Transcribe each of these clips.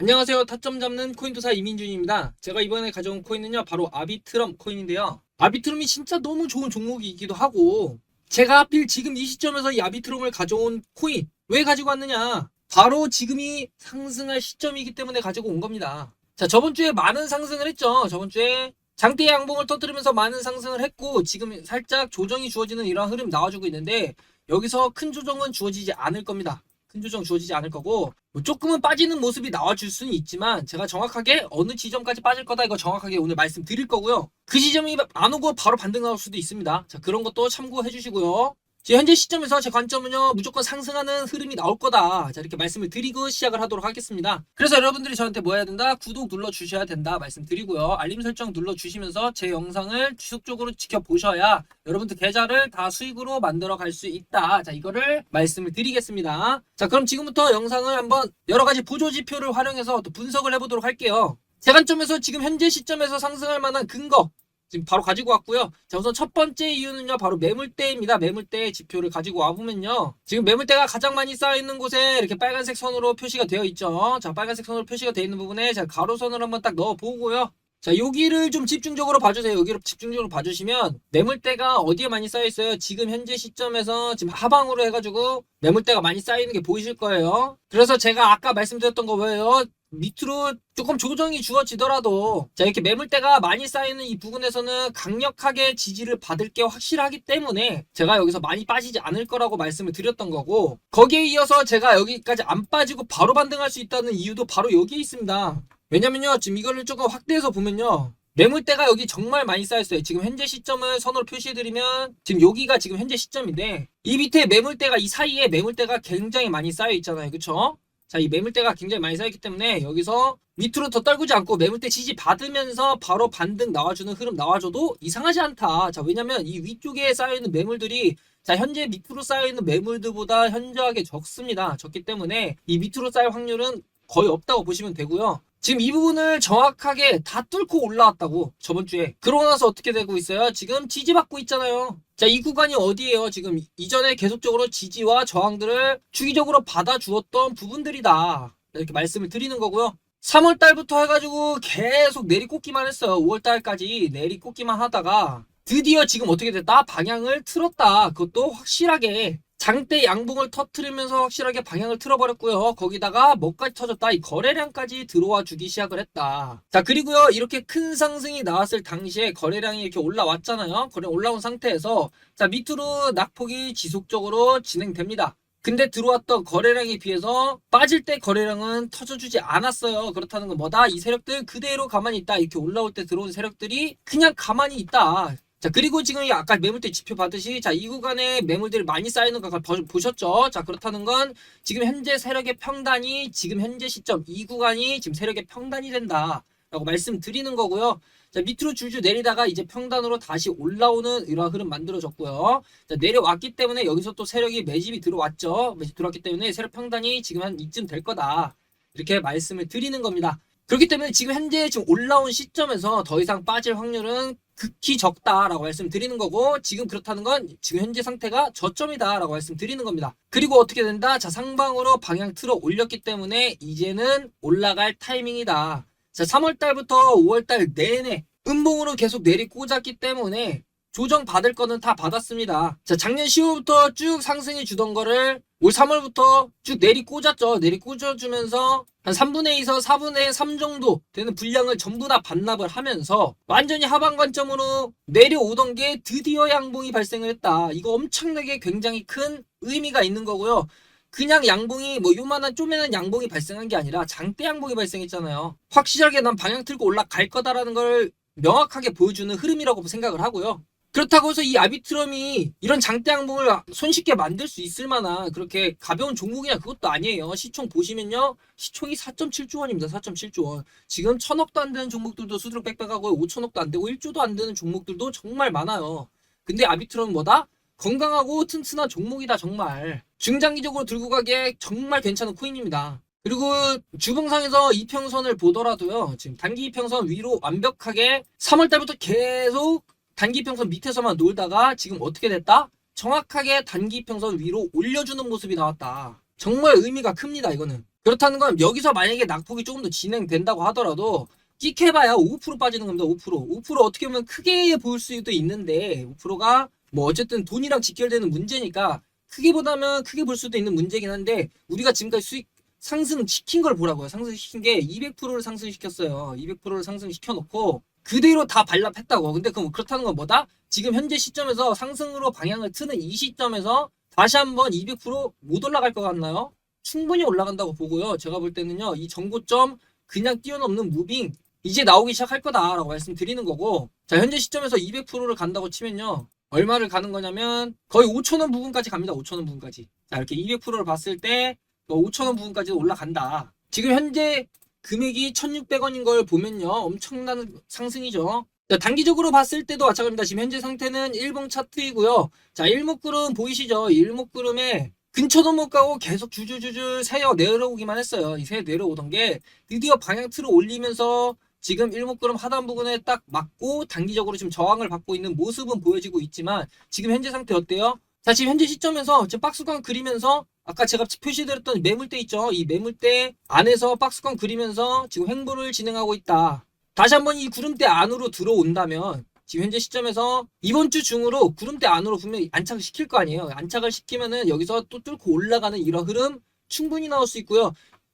안녕하세요. 타점 잡는 코인투사 이민준입니다. 제가 이번에 가져온 코인은요, 바로 아비트럼 코인인데요. 아비트럼이 진짜 너무 좋은 종목이기도 하고, 제가 하필 지금 이 시점에서 이 아비트럼을 가져온 코인, 왜 가지고 왔느냐? 바로 지금이 상승할 시점이기 때문에 가지고 온 겁니다. 자, 저번 주에 많은 상승을 했죠. 저번 주에 장대 양봉을 터뜨리면서 많은 상승을 했고, 지금 살짝 조정이 주어지는 이런 흐름 나와주고 있는데, 여기서 큰 조정은 주어지지 않을 겁니다. 큰 조정 주어지지 않을 거고 뭐 조금은 빠지는 모습이 나와줄 수는 있지만 제가 정확하게 어느 지점까지 빠질 거다 이거 정확하게 오늘 말씀드릴 거고요. 그 지점이 안 오고 바로 반등 나올 수도 있습니다. 자 그런 것도 참고해 주시고요 현재 시점에서 제 관점은요 무조건 상승하는 흐름이 나올 거다. 자 이렇게 말씀을 드리고 시작을 하도록 하겠습니다. 그래서 여러분들이 저한테 뭐 해야 된다? 구독 눌러 주셔야 된다 말씀드리고요. 알림 설정 눌러 주시면서 제 영상을 지속적으로 지켜보셔야 여러분들 계좌를 다 수익으로 만들어 갈 수 있다. 자 이거를 말씀을 드리겠습니다. 자 그럼 지금부터 영상을 한번 여러 가지 보조 지표를 활용해서 또 분석을 해보도록 할게요. 제 관점에서 지금 현재 시점에서 상승할 만한 근거 지금 바로 가지고 왔고요. 자, 우선 첫 번째 이유는요, 바로 매물대입니다. 매물대 지표를 가지고 와보면요. 지금 매물대가 가장 많이 쌓여있는 곳에 이렇게 빨간색 선으로 표시가 되어 있죠. 자, 빨간색 선으로 표시가 되어 있는 부분에 자, 가로선을 한번 딱 넣어보고요. 자, 여기를 좀 집중적으로 봐주세요. 여기를 집중적으로 봐주시면 매물대가 어디에 많이 쌓여 있어요? 지금 현재 시점에서 지금 하방으로 해가지고 매물대가 많이 쌓이는 게 보이실 거예요. 그래서 제가 아까 말씀드렸던 거 뭐예요? 밑으로 조금 조정이 주어지더라도 자 이렇게 매물대가 많이 쌓이는 이 부분에서는 강력하게 지지를 받을 게 확실하기 때문에 제가 여기서 많이 빠지지 않을 거라고 말씀을 드렸던 거고 거기에 이어서 제가 여기까지 안 빠지고 바로 반등할 수 있다는 이유도 바로 여기에 있습니다. 왜냐면요 지금 이거를 조금 확대해서 보면요 매물대가 여기 정말 많이 쌓였어요. 지금 현재 시점을 선으로 표시해드리면 지금 여기가 지금 현재 시점인데 이 밑에 매물대가 이 사이에 매물대가 굉장히 많이 쌓여 있잖아요. 그쵸? 자, 이 매물대가 굉장히 많이 쌓였기 때문에 여기서 밑으로 더 떨구지 않고 매물대 지지 받으면서 바로 반등 나와주는 흐름 나와줘도 이상하지 않다. 자, 왜냐면 이 위쪽에 쌓여있는 매물들이 자, 현재 밑으로 쌓여있는 매물들보다 현저하게 적습니다. 적기 때문에 이 밑으로 쌓일 확률은 거의 없다고 보시면 되고요. 지금 이 부분을 정확하게 다 뚫고 올라왔다고 저번 주에 그러고 나서 어떻게 되고 있어요? 지금 지지받고 있잖아요. 자, 이 구간이 어디예요? 지금 이전에 계속적으로 지지와 저항들을 주기적으로 받아주었던 부분들이다. 이렇게 말씀을 드리는 거고요. 3월 달부터 해가지고 계속 내리꽂기만 했어요. 5월 달까지 내리꽂기만 하다가 드디어 지금 어떻게 됐다? 방향을 틀었다. 그것도 확실하게 장대 양봉을 터트리면서 확실하게 방향을 틀어버렸고요. 거기다가 뭐까지 터졌다? 이 거래량까지 들어와 주기 시작을 했다. 자, 그리고요. 이렇게 큰 상승이 나왔을 당시에 거래량이 이렇게 올라왔잖아요. 거래 올라온 상태에서 자, 밑으로 낙폭이 지속적으로 진행됩니다. 근데 들어왔던 거래량에 비해서 빠질 때 거래량은 터져주지 않았어요. 그렇다는 건 뭐다? 이 세력들 그대로 가만히 있다. 이렇게 올라올 때 들어온 세력들이 그냥 가만히 있다. 자 그리고 지금 이 아까 매물대 지표 봤듯이 자 이 구간에 매물들이 많이 쌓이는 거 보- 보셨죠? 자 그렇다는 건 지금 현재 세력의 평단이 지금 현재 시점 이 구간이 지금 세력의 평단이 된다 라고 말씀드리는 거고요. 자 밑으로 줄줄 내리다가 이제 평단으로 다시 올라오는 이러한 흐름 만들어졌고요. 자 내려왔기 때문에 여기서 또 세력이 매집이 들어왔죠? 매집 들어왔기 때문에 세력 평단이 지금 한 이쯤 될 거다. 이렇게 말씀을 드리는 겁니다. 그렇기 때문에 지금 현재 지금 올라온 시점에서 더 이상 빠질 확률은 극히 적다라고 말씀드리는 거고 지금 그렇다는 건 지금 현재 상태가 저점이다라고 말씀드리는 겁니다. 그리고 어떻게 된다? 자 상방으로 방향 틀어 올렸기 때문에 이제는 올라갈 타이밍이다. 자 3월 달부터 5월 달 내내 음봉으로 계속 내리 꽂았기 때문에 조정 받을 거는 다 받았습니다. 자 작년 10월부터 쭉 상승해 주던 거를 올 3월부터 쭉 내리 꽂았죠. 내리 꽂아주면서 한 3분의 2에서 4분의 3 정도 되는 분량을 전부 다 반납을 하면서 완전히 하방 관점으로 내려오던 게 드디어 양봉이 발생을 했다. 이거 엄청나게 굉장히 큰 의미가 있는 거고요. 그냥 양봉이 뭐 요만한 쪼매난 양봉이 발생한 게 아니라 장대 양봉이 발생했잖아요. 확실하게 난 방향 틀고 올라갈 거다라는 걸 명확하게 보여주는 흐름이라고 생각을 하고요. 그렇다고 해서 이 아비트럼이 이런 장대 양봉을 손쉽게 만들 수 있을 만한 그렇게 가벼운 종목이냐 그것도 아니에요. 시총 보시면요. 시총이 4.7조 원입니다. 4.7조 원. 지금 천억도 안 되는 종목들도 수두룩 빽빽하고 5천억도 안 되고 1조도 안 되는 종목들도 정말 많아요. 근데 아비트럼은 뭐다? 건강하고 튼튼한 종목이다 정말. 중장기적으로 들고 가기에 정말 괜찮은 코인입니다. 그리고 주봉상에서 이평선을 보더라도요. 지금 단기 이평선 위로 완벽하게 3월 달부터 계속 단기 평선 밑에서만 놀다가 지금 어떻게 됐다? 정확하게 단기 평선 위로 올려주는 모습이 나왔다. 정말 의미가 큽니다, 이거는. 그렇다는 건 여기서 만약에 낙폭이 조금 더 진행된다고 하더라도 찍해봐야 5% 빠지는 겁니다. 5%. 5% 어떻게 보면 크게 보일 수도 있는데 5%가 뭐 어쨌든 돈이랑 직결되는 문제니까 크게 보다면 크게 볼 수도 있는 문제긴 한데 우리가 지금까지 수익 상승시킨 걸 보라고요. 상승시킨 게 200%를 상승시켰어요. 200%를 상승시켜 놓고 그대로 다 반납했다고. 근데 그럼 그렇다는 건 뭐다? 지금 현재 시점에서 상승으로 방향을 트는 이 시점에서 다시 한번 200%못 올라갈 것 같나요? 충분히 올라간다고 보고요. 제가 볼 때는요. 이 정고점 그냥 뛰어넘는 무빙 이제 나오기 시작할 거다라고 말씀드리는 거고 자 현재 시점에서 200%를 간다고 치면요. 얼마를 가는 거냐면 거의 5천원 부분까지 갑니다. 5천원 부분까지. 자 이렇게 200%를 봤을 때 5천원 부분까지 올라간다. 지금 현재 금액이 1,600원인 걸 보면요. 엄청난 상승이죠. 자, 단기적으로 봤을 때도 마찬가지입니다. 지금 현재 상태는 일봉 차트이고요. 자, 일목구름 보이시죠? 일목구름에 근처도 못 가고 계속 주주주주 새어 내려오기만 했어요. 이 새어 내려오던 게 드디어 방향 틀을 올리면서 지금 일목구름 하단 부분에 딱 맞고 단기적으로 지금 저항을 받고 있는 모습은 보여지고 있지만 지금 현재 상태 어때요? 자, 지금 현재 시점에서 지금 박스권 그리면서 아까 제가 표시드렸던 매물대 있죠? 이 매물대 안에서 박스권 그리면서 지금 횡보를 진행하고 있다. 다시 한번 이 구름대 안으로 들어온다면 지금 현재 시점에서 이번 주 중으로 구름대 안으로 분명히 안착을 시킬 거 아니에요. 안착을 시키면은 여기서 또 뚫고 올라가는 이런 흐름 충분히 나올 수 있고요.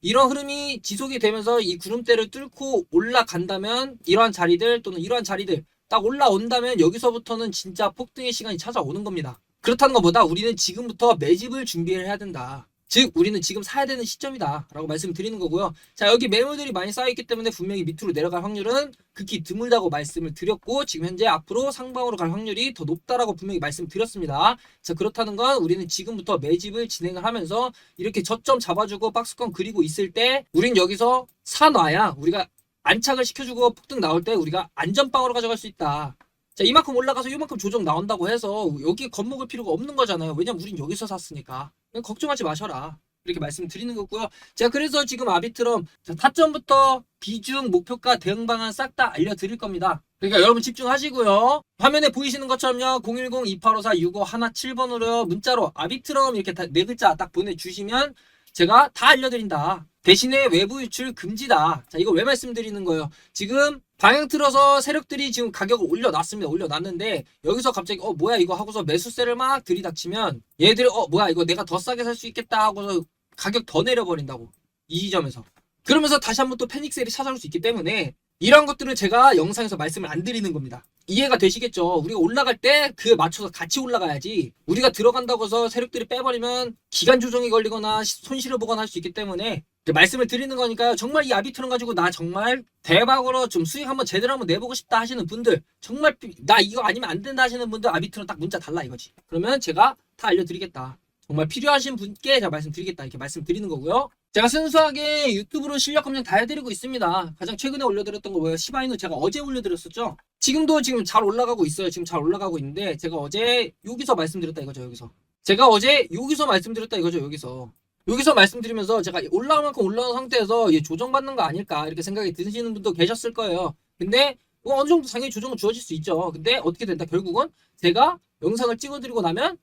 이런 흐름이 지속이 되면서 이 구름대를 뚫고 올라간다면 이러한 자리들 또는 이러한 자리들 딱 올라온다면 여기서부터는 진짜 폭등의 시간이 찾아오는 겁니다. 그렇다는 것보다 우리는 지금부터 매집을 준비를 해야 된다. 즉 우리는 지금 사야 되는 시점이다. 라고 말씀드리는 거고요. 자 여기 매물들이 많이 쌓여있기 때문에 분명히 밑으로 내려갈 확률은 극히 드물다고 말씀을 드렸고 지금 현재 앞으로 상방으로 갈 확률이 더 높다라고 분명히 말씀드렸습니다. 자 그렇다는 건 우리는 지금부터 매집을 진행을 하면서 이렇게 저점 잡아주고 박스권 그리고 있을 때 우린 여기서 사놔야 우리가 안착을 시켜주고 폭등 나올 때 우리가 안전빵으로 가져갈 수 있다 자 이만큼 올라가서 이만큼 조정 나온다고 해서 여기 겁먹을 필요가 없는 거잖아요. 왜냐면 우린 여기서 샀으니까. 걱정하지 마셔라. 이렇게 말씀드리는 거고요. 제가 그래서 지금 아비트럼 자, 타점부터 비중 목표가 대응 방안 싹 다 알려드릴 겁니다. 그러니까 여러분 집중하시고요. 화면에 보이시는 것처럼요. 010-2854-6517번으로 문자로 아비트럼 이렇게 다, 네 글자 딱 보내주시면 제가 다 알려드린다. 대신에 외부 유출 금지다. 자 이거 왜 말씀드리는 거예요? 지금 방향 틀어서 세력들이 지금 가격을 올려놨습니다. 올려놨는데 여기서 갑자기 어 뭐야 이거 하고서 매수세를 막 들이닥치면 얘들이 어 뭐야 이거 내가 더 싸게 살 수 있겠다 하고서 가격 더 내려버린다고. 이 지점에서. 그러면서 다시 한번 또 패닉셀이 찾아올 수 있기 때문에 이런 것들을 제가 영상에서 말씀을 안 드리는 겁니다. 이해가 되시겠죠? 우리가 올라갈 때 그에 맞춰서 같이 올라가야지 우리가 들어간다고 해서 세력들이 빼버리면 기간 조정이 걸리거나 손실을 보거나 할 수 있기 때문에 말씀을 드리는 거니까요. 정말 이 아비트론 가지고 나 정말 대박으로 좀 수익 한번 제대로 한번 내보고 싶다 하시는 분들 정말 나 이거 아니면 안 된다 하시는 분들 아비트론 딱 문자 달라 이거지. 그러면 제가 다 알려드리겠다. 정말 필요하신 분께 제가 말씀드리겠다 이렇게 말씀드리는 거고요. 제가 순수하게 유튜브로 실력 검증 다 해드리고 있습니다. 가장 최근에 올려드렸던 거 뭐예요? 시바이누 제가 어제 올려드렸었죠. 지금도 지금 잘 올라가고 있어요. 지금 잘 올라가고 있는데 제가 어제 여기서 말씀드렸다 이거죠. 여기서 제가 어제 여기서 말씀드렸다 이거죠. 여기서 여기서 말씀드리면서 제가 올라올 만큼 올라온 상태에서 얘 조정받는 거 아닐까 이렇게 생각이 드시는 분도 계셨을 거예요. 근데 뭐 어느 정도 당연히 조정은 주어질 수 있죠. 근데 어떻게 된다? 결국은 제가 영상을 찍어드리고 나면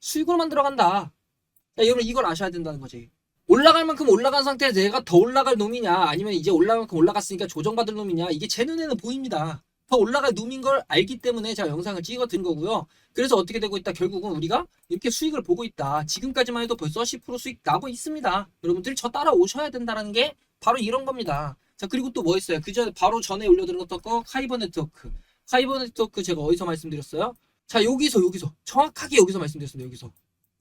수익으로 만들어간다. 자, 여러분 이걸 아셔야 된다는 거지. 올라갈 만큼 올라간 상태에서 내가 더 올라갈 놈이냐 아니면 이제 올라갈 만큼 올라갔으니까 조정받을 놈이냐 이게 제 눈에는 보입니다. 더 올라갈 놈인 걸 알기 때문에 제가 영상을 찍어 드린 거고요. 그래서 어떻게 되고 있다? 결국은 우리가 이렇게 수익을 보고 있다. 지금까지만 해도 벌써 10% 수익 나고 있습니다. 여러분들 저 따라오셔야 된다는 게 바로 이런 겁니다. 자 그리고 또 뭐 있어요? 그 전에 바로 전에 올려드렸던 거 카이버 네트워크. 카이버 네트워크 제가 어디서 말씀드렸어요? 자 여기서 여기서 정확하게 여기서 말씀드렸습니다. 여기서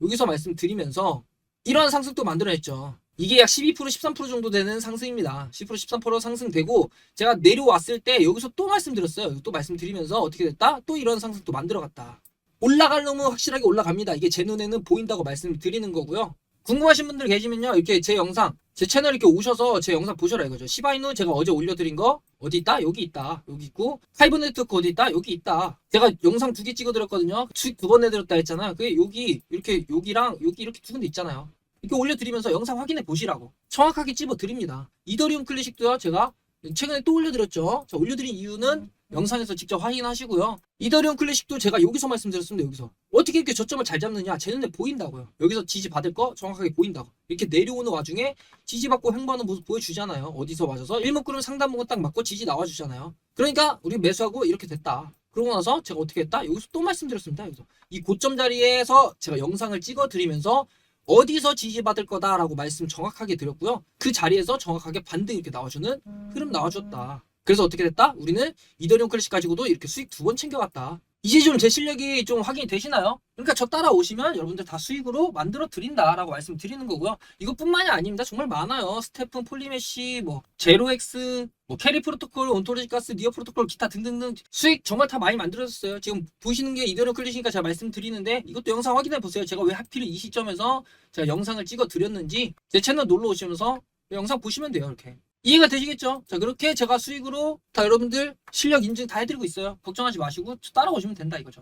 여기서 말씀드리면서 이러한 상승도 만들어냈죠. 이게 약 12% 13% 정도 되는 상승입니다. 10% 13% 상승되고 제가 내려왔을 때 여기서 또 말씀드렸어요. 또 말씀드리면서 어떻게 됐다? 또 이런 상승 또 만들어갔다. 올라갈 놈은 확실하게 올라갑니다. 이게 제 눈에는 보인다고 말씀드리는 거고요. 궁금하신 분들 계시면요. 이렇게 제 영상, 제 채널 이렇게 오셔서 제 영상 보셔라 이거죠. 시바이누 제가 어제 올려드린 거 어디 있다? 여기 있다. 여기 있고 하이브 네트워크 어디 있다? 여기 있다. 제가 영상 두 개 찍어드렸거든요. 수익 두 번 내드렸다 했잖아요. 그게 여기 이렇게 여기랑 여기 이렇게 두 군데 있잖아요. 이렇게 올려드리면서 영상 확인해 보시라고 정확하게 찝어 드립니다. 이더리움 클래식도요. 제가 최근에 또 올려드렸죠. 자, 올려드린 이유는 영상에서 직접 확인하시고요. 이더리움 클래식도 제가 여기서 말씀드렸습니다. 여기서 어떻게 이렇게 저점을 잘 잡느냐 제 눈에 보인다고요. 여기서 지지 받을 거 정확하게 보인다고. 이렇게 내려오는 와중에 지지 받고 횡보하는 모습 보여주잖아요. 어디서 맞아서 일목구름 상단목은 딱 맞고 지지 나와주잖아요. 그러니까 우리 매수하고 이렇게 됐다. 그러고 나서 제가 어떻게 했다? 여기서 또 말씀드렸습니다. 여기서 이 고점 자리에서 제가 영상을 찍어 드리면서 어디서 지지받을 거다라고 말씀 정확하게 드렸고요. 그 자리에서 정확하게 반등 이렇게 나와주는 흐름 나와줬다. 그래서 어떻게 됐다? 우리는 이더리움 클래식 가지고도 이렇게 수익 두 번 챙겨갔다. 이제 좀 제 실력이 좀 확인이 되시나요? 그러니까 저 따라오시면 여러분들 다 수익으로 만들어 드린다라고 말씀드리는 거고요. 이것뿐만이 아닙니다. 정말 많아요. 스테픈, 폴리메시, 뭐 제로엑스, 뭐 캐리 프로토콜, 온토로지 가스, 니어 프로토콜, 기타 등등등 수익 정말 다 많이 만들어졌어요. 지금 보시는 게 이더리움 클래식이니까 제가 말씀드리는데 이것도 영상 확인해 보세요. 제가 왜 하필 이 시점에서 제가 영상을 찍어 드렸는지 제 채널 놀러 오시면서 영상 보시면 돼요. 이렇게. 이해가 되시겠죠? 자, 그렇게 제가 수익으로 다 여러분들 실력 인증 다 해드리고 있어요. 걱정하지 마시고 따라오시면 된다 이거죠.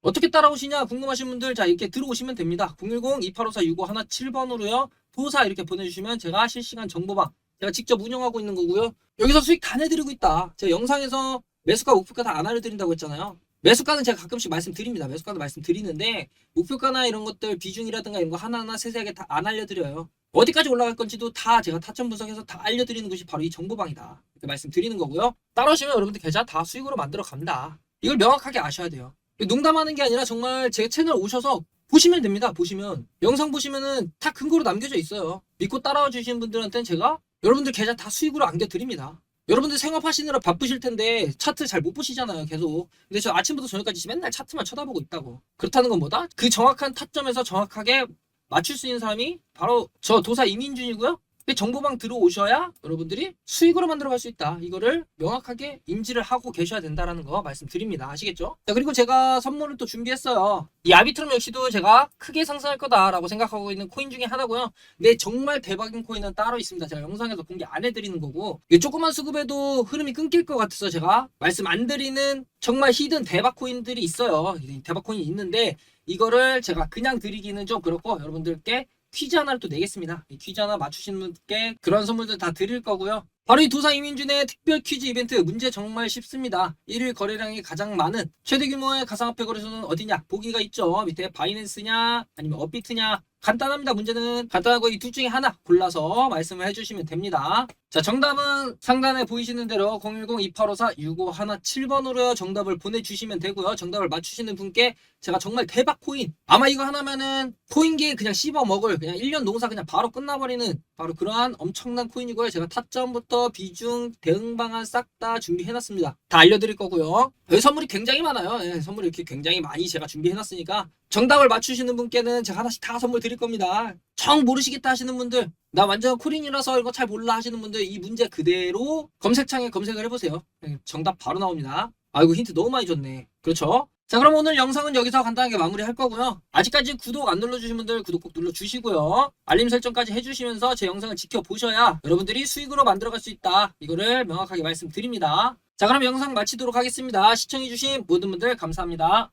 어떻게 따라오시냐 궁금하신 분들 자 이렇게 들어오시면 됩니다. 010-2854-6517번으로요. 도사 이렇게 보내주시면 제가 실시간 정보방 제가 직접 운영하고 있는 거고요. 여기서 수익 다 내드리고 있다. 제가 영상에서 매수가 목표가 다 안 알려드린다고 했잖아요. 매수가는 제가 가끔씩 말씀드립니다. 매수가도 말씀드리는데 목표가나 이런 것들 비중이라든가 이런 거 하나하나 세세하게 다 안 알려드려요. 어디까지 올라갈 건지도 다 제가 타점 분석해서 다 알려드리는 것이 바로 이 정보방이다. 이렇게 말씀드리는 거고요. 따라오시면 여러분들 계좌 다 수익으로 만들어 간다. 이걸 명확하게 아셔야 돼요. 농담하는 게 아니라 정말 제 채널 오셔서 보시면 됩니다. 보시면 영상 보시면은 다 근거로 남겨져 있어요. 믿고 따라와 주시는 분들한테는 제가 여러분들 계좌 다 수익으로 안겨 드립니다. 여러분들 생업하시느라 바쁘실 텐데 차트 잘 못 보시잖아요 계속 근데 저 아침부터 저녁까지 맨날 차트만 쳐다보고 있다고 그렇다는 건 뭐다? 그 정확한 타점에서 정확하게 맞출 수 있는 사람이 바로 저 도사 이민준이고요 근데 정보방 들어오셔야 여러분들이 수익으로 만들어갈 수 있다. 이거를 명확하게 인지를 하고 계셔야 된다라는 거 말씀드립니다. 아시겠죠? 자 그리고 제가 선물을 또 준비했어요. 이 아비트럼 역시도 제가 크게 상승할 거다라고 생각하고 있는 코인 중에 하나고요. 근데 정말 대박인 코인은 따로 있습니다. 제가 영상에서 공개 안 해드리는 거고 이 조그만 수급에도 흐름이 끊길 것 같아서 제가 말씀 안 드리는 정말 히든 대박 코인들이 있어요. 대박 코인이 있는데 이거를 제가 그냥 드리기는 좀 그렇고 여러분들께 퀴즈 하나를 또 내겠습니다. 이 퀴즈 하나 맞추신 분께 그런 선물들 다 드릴 거고요. 바로 이 도사 이민준의 특별 퀴즈 이벤트 문제 정말 쉽습니다. 1일 거래량이 가장 많은 최대 규모의 가상화폐 거래소는 어디냐? 보기가 있죠. 밑에 바이낸스냐 아니면 업비트냐 간단합니다. 문제는 간단하고 이 둘 중에 하나 골라서 말씀을 해주시면 됩니다. 자 정답은 상단에 보이시는 대로 010-2854-6517번으로 정답을 보내주시면 되고요. 정답을 맞추시는 분께 제가 정말 대박 코인 아마 이거 하나면은 코인계에 그냥 씹어 먹을 그냥 1년 농사 그냥 바로 끝나버리는 바로 그러한 엄청난 코인이고요. 제가 타점부터 비중 대응 방안 싹 다 준비해놨습니다. 다 알려드릴 거고요. 선물이 굉장히 많아요. 예, 선물이 이렇게 굉장히 많이 제가 준비해놨으니까 정답을 맞추시는 분께는 제가 하나씩 다 선물 드릴 겁니다. 정 모르시겠다 하시는 분들 나 완전 코린이라서 이거 잘 몰라 하시는 분들 이 문제 그대로 검색창에 검색을 해보세요. 예, 정답 바로 나옵니다. 아이고 힌트 너무 많이 줬네. 그렇죠? 자 그럼 오늘 영상은 여기서 간단하게 마무리할 거고요. 아직까지 구독 안 눌러주신 분들 구독 꼭 눌러주시고요. 알림 설정까지 해주시면서 제 영상을 지켜보셔야 여러분들이 수익으로 만들어갈 수 있다. 이거를 명확하게 말씀드립니다. 자 그럼 영상 마치도록 하겠습니다. 시청해주신 모든 분들 감사합니다.